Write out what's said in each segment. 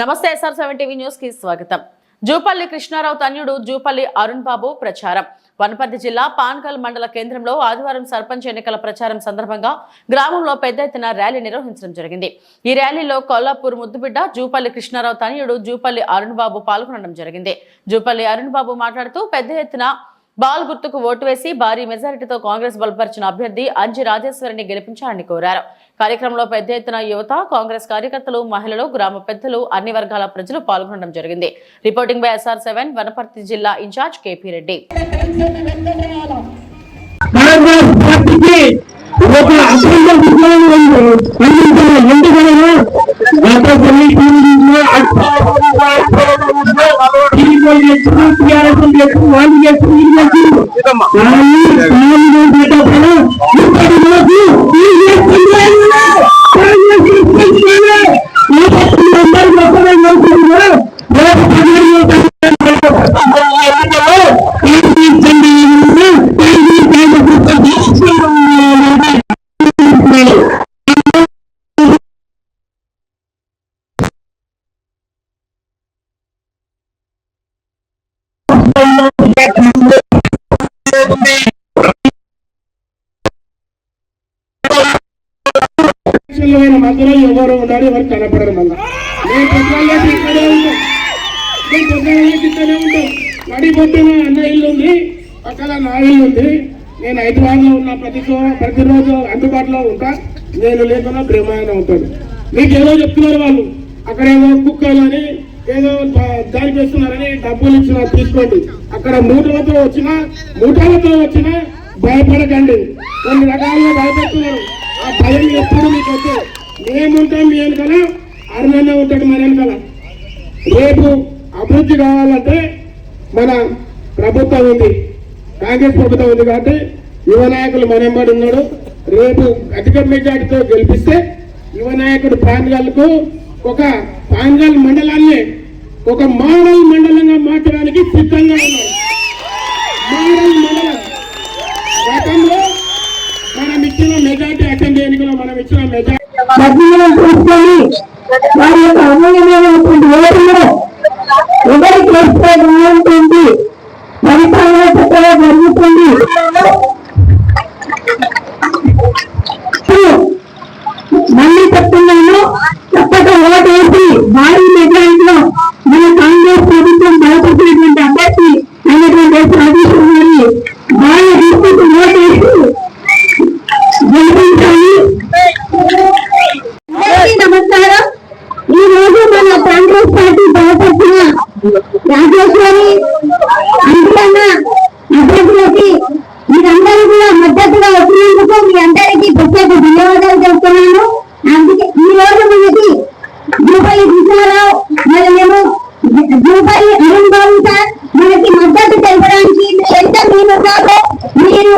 నమస్తే SR seven TV న్యూస్కి స్వాగతం. జూపల్లి కృష్ణారావు తన్యుడు జూపల్లి అరుణ్ బాబు ప్రచారం. వనపర్తి జిల్లా పాన్కల్ మండల కేంద్రంలో ఆదివారం సర్పంచ్ ఎన్నికల ప్రచారం సందర్భంగా గ్రామంలో పెద్ద ఎత్తున ర్యాలీ నిర్వహించడం జరిగింది. ఈ ర్యాలీలో కొల్లాపూర్ ముద్దుబిడ్డ జూపల్లి కృష్ణారావు తనయుడు జూపల్లి అరుణ్ బాబు పాల్గొనడం జరిగింది. జూపల్లి అరుణ్ బాబు మాట్లాడుతూ పెద్ద ఎత్తున బాల్ గుర్తుకు ఓటు వేసి భారీ మెజారిటీతో కాంగ్రెస్ బలపరిచిన అభ్యర్థి అంజి రాజేశ్వరిని గెలిపించాలని కోరారు. కార్యక్రమంలో పెద్ద ఎత్తున యువత కాంగ్రెస్ కార్యకర్తలు మహిళలు గ్రామ పెద్దలు అన్ని వర్గాల ప్రజలు పాల్గొనడం జరిగింది. Reporting by SR seven Wanaparthy జిల్లా ఇన్ఛార్జ్ కేపీ రెడ్డి. కాంగ్రెస్ పార్టీకి ఒక అఖండ విజయం అందించిన ఎందుకనగా గత కొన్ని టీవీలో టీఆర్ఎస్ చేస్తూ వాళ్ళు చేస్తూ వీళ్ళు చేస్తూ కానీ కాంగ్రెస్ మధ్యలో ఎవరు ఉన్నాడు ఎవరు కనపడరు మళ్ళీ. నేను పొద్దున్నే ఇక్కడే ఉంటాం. నేను పొద్దున్నే ఇక్కడే ఉంటాం. నడి అన్న ఇల్లు ఉంది పక్కన నా ఇల్లు ఉంది. నేను హైదరాబాద్లో ఉన్న ప్రతి ప్రతిరోజు అందుబాటులో ఉంటా. నేను లేకుండా ప్రేమాయణ ఉంటాను మీకు ఏదో చెప్తున్నారు వాళ్ళు. అక్కడ ఏదో కుక్కలు అని ఏదో ప- దానికి వేస్తున్నారని డబ్బులు ఇచ్చిన తీసుకోండి. అక్కడ మూటలతో వచ్చిన మూటలతో వచ్చిన భయపడకండి. కొన్ని రకాలుగా భయపెడుతున్నారు. ఆ భయం ఎప్పుడు మీకు వచ్చే మేముంటాం మీ వెనకాల అరుణన్న ఉంటాడు మన వెనకాల. రేపు అభివృద్ధి కావాలంటే మన ప్రభుత్వం ఉంది. కాంగ్రెస్ ప్రభుత్వం ఉంది కాబట్టి యువ నాయకులు మన ఉన్నాడు. రేపు అధిక మెజార్టీతో గెలిపిస్తే యువ నాయకుడు ప్రాంతాలకు ఒక పాన్గాల్ మండలాన్ని ఒక మోడల్ మండలంగా మార్చడానికి సిద్ధంగా ఉన్నారు మోడల్ మండలం గతంలో మనం ఇచ్చిన మెజార్టీ అసెంబ్లీ ఎన్నికలో మనం ఇచ్చిన మెజార్టీ. వారి యొక్క అమూల్యమైనటువంటి ఓటును ఎవరికి రాజేశ్వరి అంటున్న అభ్యర్థులకి మీరందరూ కూడా మద్దతుగా వచ్చినందుకు మీ అందరికీ ప్రత్యేక ధన్యవాదాలు చెప్తున్నాను అందుకే ఈ రోజు మనకి రూపాయి కృష్ణారావు మనమేమో రూపాయి అరుణ్ బాబు సార్ మనకి మద్దతు తెలపడానికి ఎంత మీరు మీరు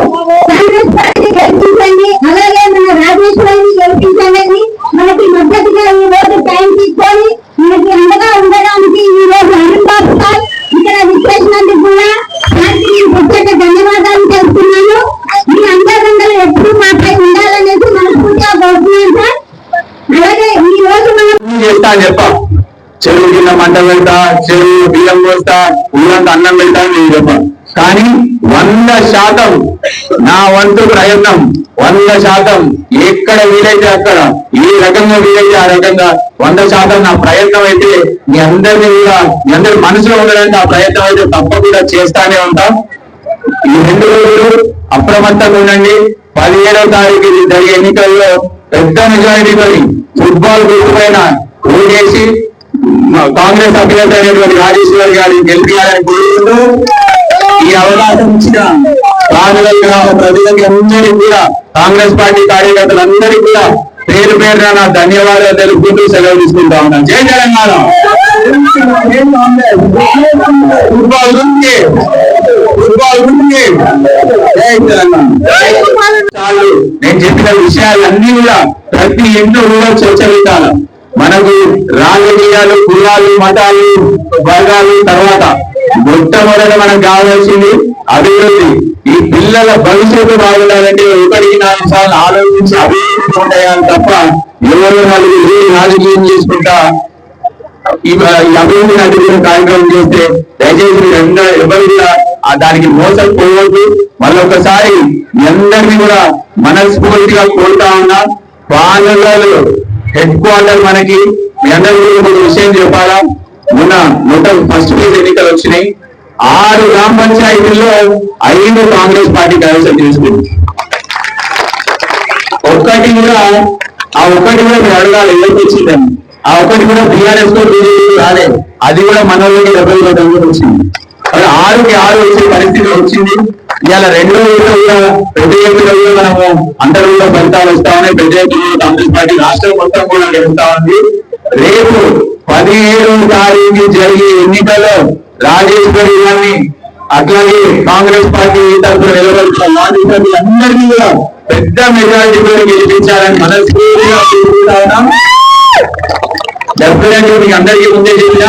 చేస్తా అని చెప్ప. చెరువు కింద మంట పెడతా చెరువు బియ్యం పోస్తా ఊరంతా అన్నం పెడతా అని నేను చెప్ప. కానీ వంద శాతం నా వంతు ప్రయత్నం వంద శాతం ఎక్కడ వీలైతే అక్కడ ఏ రకంగా వీలైతే ఆ రకంగా వంద శాతం నా ప్రయత్నం అయితే మీ అందరినీ కూడా మీ అందరి మనసులో ఉండడానికి ఆ ప్రయత్నం అయితే తప్పకుండా చేస్తానే ఉంటాం. ఈ రెండు రోజులు అప్రమత్తంగా ఉండండి. పదిహేడవ తారీఖు జరిగే ఎన్నికల్లో పెద్ద మెజారిటీతో ఫుట్బాల్ గ్రూప్ పైన ఓటేసి కాంగ్రెస్ అభ్యర్థి అయినటువంటి రాజేశ్వర్ గారిని గెలిపించాలని కోరుకుంటూ ఈ అవకాశం ఇచ్చిన కాంగ్రెస్ గ్రామ ప్రజలకి అందరికీ కూడా కాంగ్రెస్ పార్టీ కార్యకర్తలందరికీ కూడా పేరు పేరున నా ధన్యవాదాలు తెలుపుకుంటూ సెలవు తీసుకుంటా ఉన్నాను. జై తెలంగాణ ఫుట్బాల్ గురించి ఫుట్బాల్ గురించి. నేను చెప్పిన విషయాలన్నీ కూడా ప్రతి ఇంట్లో కూడా చర్చ పెట్టాలి. మనకు రాజకీయాలు కులాలు మతాలు వర్గాలు తర్వాత మొట్టమొదట మనకు కావాల్సింది అభివృద్ధి. ఈ పిల్లల భవిష్యత్తు బాగుండాలంటే ఒకటికి నాలుగు సార్లు ఆలోచించి అభివృద్ధి ఉంటాయాలి తప్ప ఎవరు నలుగురు రాజకీయం చేసుకుంటా ఈ అభివృద్ధి అధికారులు కార్యక్రమం చేస్తే దయచేసి మీరు అందరూ ఎవరు కూడా ఆ దానికి మోసపోవద్దు మళ్ళొకసారి మీ అందరినీ కూడా మనస్ఫూర్తిగా కోరుతా ఉన్నా. పాలనలు హెడ్ క్వార్టర్ మనకి మీ అందరికీ కూడా విషయం చెప్పాలా? మొన్న మొత్తం ఫస్ట్ ఫేజ్ ఎన్నికలు వచ్చినాయి. ఆరు గ్రామ పంచాయతీల్లో ఐదు కాంగ్రెస్ పార్టీ కైవసం చేసుకుంది ఒక్కటి కూడా ఆ ఒక్కటి కూడా మీరు అడగాలి ఎవరికి వచ్చిందని ఆ ఒక్కటి కూడా బీఆర్ఎస్తో బీజేపీ రాలేదు అది కూడా మనలోకి డెబ్బై వచ్చింది. ఆరుకి ఆరు వచ్చే పరిస్థితి వచ్చింది. ఇవాళ రెండు విడత కూడా పెద్ద మనము అందరూ కూడా ఫలితాలు వస్తా ఉన్నాయి. పెద్ద ఎత్తున కాంగ్రెస్ పార్టీ రాష్ట్రం మొత్తం కూడా గెలుస్తా ఉంది. రేపు పదిహేడు తారీఖు జరిగే ఎన్నికల్లో రాజేశ్వరి గారిని అట్లాగే కాంగ్రెస్ పార్టీ తరఫున నిలబడుతున్న మాజీ సభ్యులందరినీ కూడా పెద్ద మెజారిటీతో గెలిపించాలని మనస్ఫూర్తిగా కోరుకుంటా ఉన్నాం. డెఫినెట్గా మీకు అందరికీ ముందే చెప్పిన